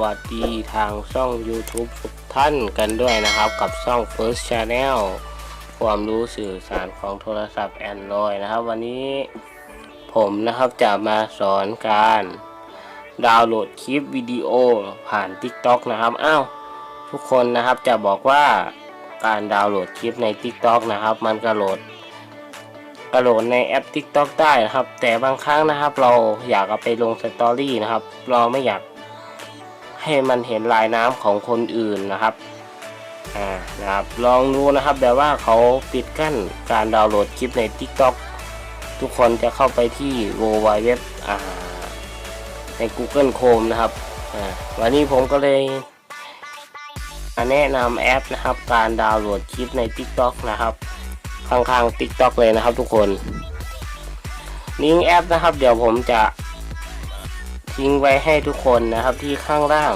วัสดีทางช่อง YouTube ทุกท่านกันด้วยนะครับ กับช่อง First Channel ความรู้สื่อสารของโทรศัพท์ Android นะครับ วันนี้ผมนะครับจะมาสอนการดาวน์โหลดคลิปวิดีโอผ่าน TikTok นะครับอ้าวทุกคนนะครับจะบอกว่าการดาวน์โหลดคลิปใน TikTok นะครับ มันกระโหลดกระโหลดในแอป TikTok ได้นะครับ แต่บางครั้งนะครับ เราอยากเอาไปลงสตอรี่นะครับ เราไม่อยาก ให้มันเห็นลายน้ำของคนอื่นนะครับอ่านะครับลองดูนะครับแบบว่าเขาปิดกั้นการดาวน์โหลดคลิปใน TikTok ทุกคนจะเข้าไปที่ w w w ใน Google Chrome นะครับอ่าวันนี้ผมก็เลยแนะนำแอปนะครับ การดาวน์โหลดคลิปใน TikTok นะครับข้างๆ TikTok เลยนะครับทุกคนลิงก์แอปนะครับ เดี๋ยวผมจะ ทิ้งไว้ให้ทุกคนนะครับที่ข้างล่าง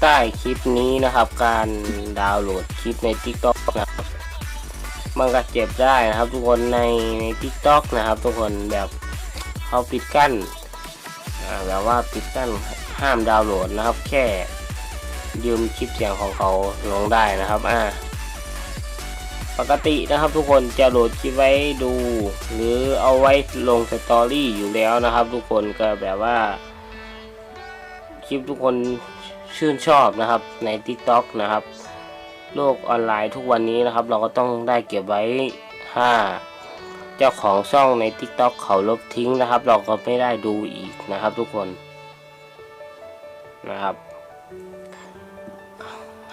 ใต้คลิปนี้นะครับ การดาวน์โหลดคลิปใน TikTok นะครับมันก็เจ็บได้นะครับ ทุกคนในใน TikTok นะครับ ทุกคนแบบเขาปิดกั้นแบบว่าปิดกั้นห้ามดาวน์โหลดนะครับ แค่ยืมคลิปเสียงของเขาลงได้นะครับ อ่า ปกตินะครับทุกคนจะโหลดคลิปไว้ดู หรือเอาไว้ลงสตอรี่อยู่แล้วนะครับ ทุกคนก็แบบว่า คลิปทุกคนชื่นชอบนะครับใน TikTok นะครับ โลกออนไลน์ทุกวันนี้นะครับ เราก็ต้องได้เก็บไว้ถ้าเจ้าของช่องใน TikTok เขาลบทิ้งนะครับ เราก็ไม่ได้ดูอีกนะครับ ทุกคนนะครับ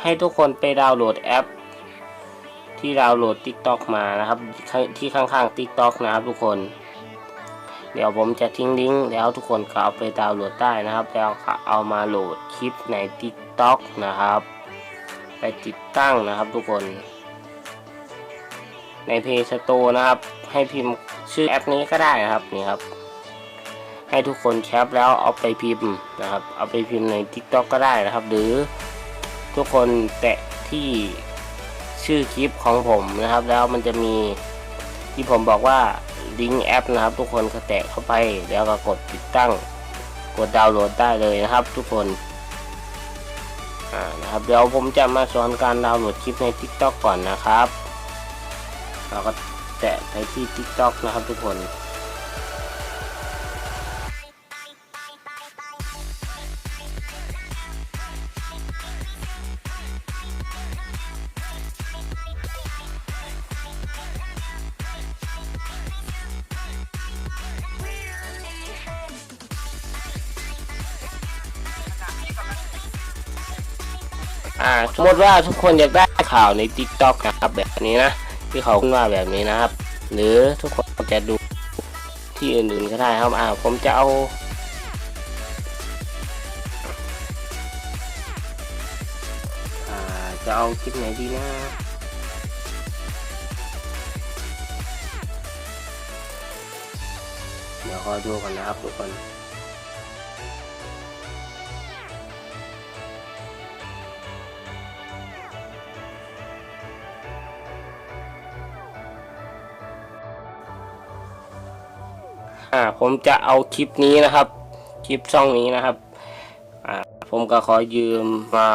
ให้ทุกคนไปดาวน์โหลดแอป ที่ดาวน์โหลด TikTok มานะครับที่ข้างๆ TikTok นะครับทุกคน เดี๋ยวผมจะทิ้งลิงก์แล้วทุกคนก็เอาไปดาวน์โหลดได้นะครับ แล้วก็เอามาโหลดคลิปใน TikTok นะครับ ไปติดตั้งนะครับทุกคนใน Play Store นะครับ ให้พิมพ์ชื่อแอปนี้ก็ได้นะครับนี่ครับ ให้ทุกคนแคปแล้วเอาไปพิมพ์นะครับ เอาไปพิมพ์ใน TikTok ก็ได้นะครับ หรือทุกคนแตะที่ ชื่อคลิปของผมนะครับ แล้วมันจะมีที่ผมบอกว่าลิงก์แอปนะครับ ทุกคนก็แตะเข้าไปแล้วก็กดติดตั้ง กดดาวน์โหลดได้เลยนะครับ ทุกคนอ่านะครับเดี๋ยวผมจะมาสอนการดาวน์โหลดคลิปใน TikTok ก่อนนะครับเราก็แตะไปที่ TikTok นะครับทุกคน อ่าสมมติว่าทุกคนอยากได้ข่าวใน TikTok นะครับแบบนี้นะ ที่เขาขึ้นว่าแบบนี้นะครับ หรือทุกคนจะดูที่อื่นๆก็ได้ครับอ่าผมจะเอาจะเอาคลิปไหนดีนะเดี๋ยวคอยดูกันนะครับทุกคน อ่าผมจะเอาคลิปนี้นะครับ คลิปช่องนี้นะครับอ่าผมก็ขอยืมมา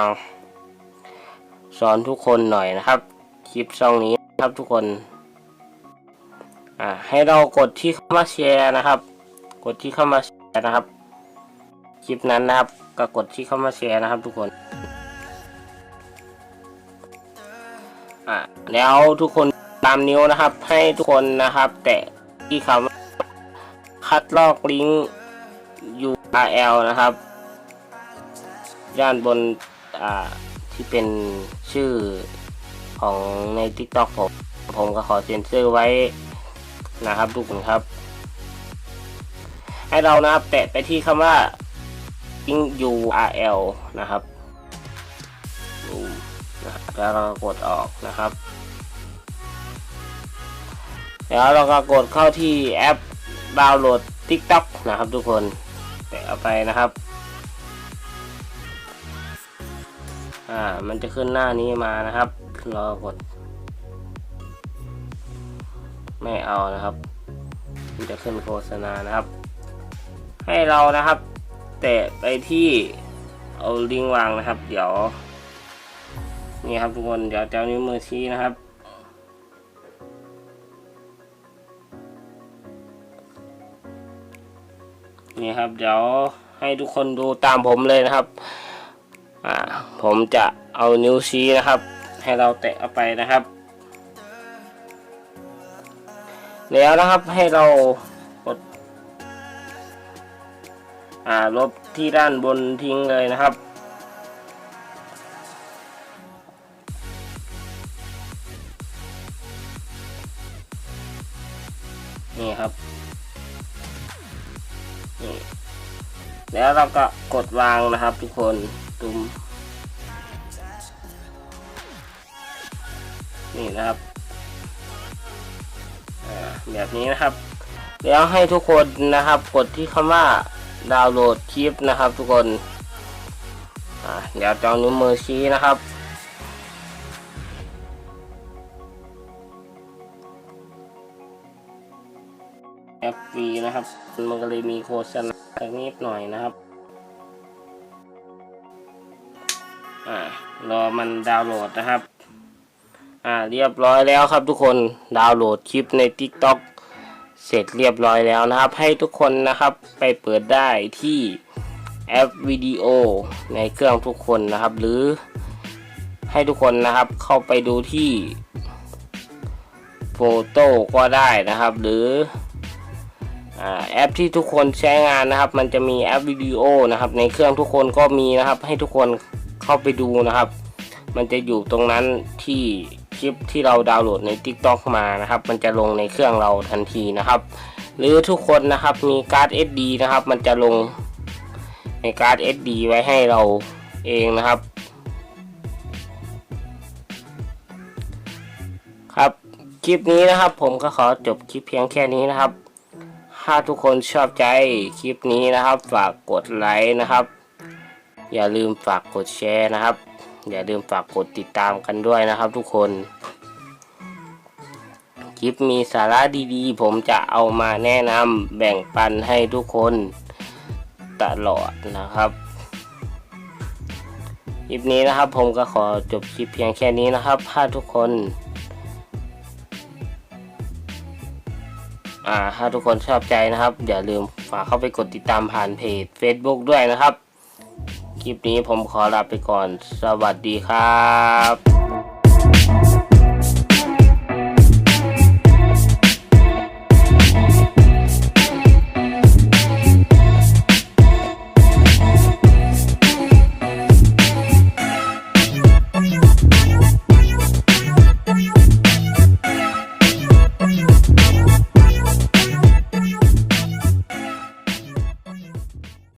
สอนทุกคนหน่อยนะครับ คลิปช่องนี้นะครับทุกคนอ่าให้เรากดที่เข้ามาแชร์นะครับ กดที่เข้ามาแชร์นะครับ คลิปนั้นนะครับก็กดที่เข้ามาแชร์นะครับ ทุกคนอ่าแล้วทุกคนตามนิ้วนะครับ ให้ทุกคนนะครับ แตะที่คำ คัดลอกลิงก์ URL นะครับ ด้านบนที่เป็นชื่อของใน TikTok ผม ผมก็ขอเซ็นเซอร์ไว้นะครับทุกคนครับ ให้เรานะครับแตะไปที่คำว่าลิงก์ URL นะครับแล้วเราก็กดออกนะครับ แล้วเราก็กดเข้าที่แอป ดาวน์โหลด TikTok นะครับทุกคนแตะเอาไปนะครับ อ่า มันจะขึ้นหน้านี้มานะครับ รอกด ไม่เอานะครับ มันจะขึ้นโฆษณานะครับ ให้เรานะครับ แตะไปที่เอาลิงก์วางนะครับ เดี๋ยว นี่ครับทุกคน เดี๋ยวจะเอานิ้วมือชี้นะครับ นี่ครับ เดี๋ยวให้ทุกคนดูตามผมเลยนะครับอ่าผมจะเอานิ้วชี้นะครับ ให้เราแตะเอาไปนะครับ แล้วนะครับให้เรากดอ่าลบที่ด้านบนทิ้งเลยนะครับนี่ครับ นี่แล้วเราก็กดวางนะครับทุกคนตุมนี่นะครับแบบนี้นะครับ แล้วให้ทุกคนนะครับ กดที่คำว่าดาวน์โหลดคลิปนะครับ ทุกคนเดี๋ยวจะเอานิ้วมือชี้นะครับ นะครับ มันก็เลยมีโฆษณาสักนิดหน่อยนะครับอ่ารอมันดาวน์โหลดนะครับ อ่าเรียบร้อยแล้วครับทุกคนดาวน์โหลดคลิปใน TikTok เสร็จเรียบร้อยแล้วนะครับ ให้ทุกคนนะครับไปเปิดได้ที่แอปวิดีโอในเครื่องทุกคนนะครับ หรือให้ทุกคนนะครับเข้าไปดูที่โฟโต้ก็ได้นะครับ หรือ แอปที่ทุกคนใช้งานนะครับ มันจะมีแอปวิดีโอนะครับ ในเครื่องทุกคนก็มีนะครับ ให้ทุกคนเข้าไปดูนะครับ มันจะอยู่ตรงนั้นที่คลิปที่เราดาวน์โหลดใน TikTok มานะครับ มันจะลงในเครื่องเราทันทีนะครับ หรือทุกคนนะครับมีการ์ด SD นะครับ มันจะลงในการ์ด SD ไว้ให้เราเองนะครับ ครับคลิปนี้นะครับ ผมก็ขอจบคลิปเพียงแค่นี้นะครับ ถ้าทุกคนชอบใจคลิปนี้นะครับ ฝากกดไลค์นะครับ อย่าลืมฝากกดแชร์นะครับ อย่าลืมฝากกดติดตามกันด้วยนะครับ ทุกคน คลิปมีสาระดีๆ ผมจะเอามาแนะนำแบ่งปันให้ทุกคนตลอดนะครับคลิปนี้นะครับผมก็ขอจบคลิปเพียงแค่นี้นะครับ ถ้าทุกคน อ่าถ้าทุกคนชอบใจนะครับ อย่าลืมฝากเข้าไปกดติดตามผ่านเพจ Facebook ด้วยนะครับ คลิปนี้ผมขอลาไปก่อน สวัสดีครับ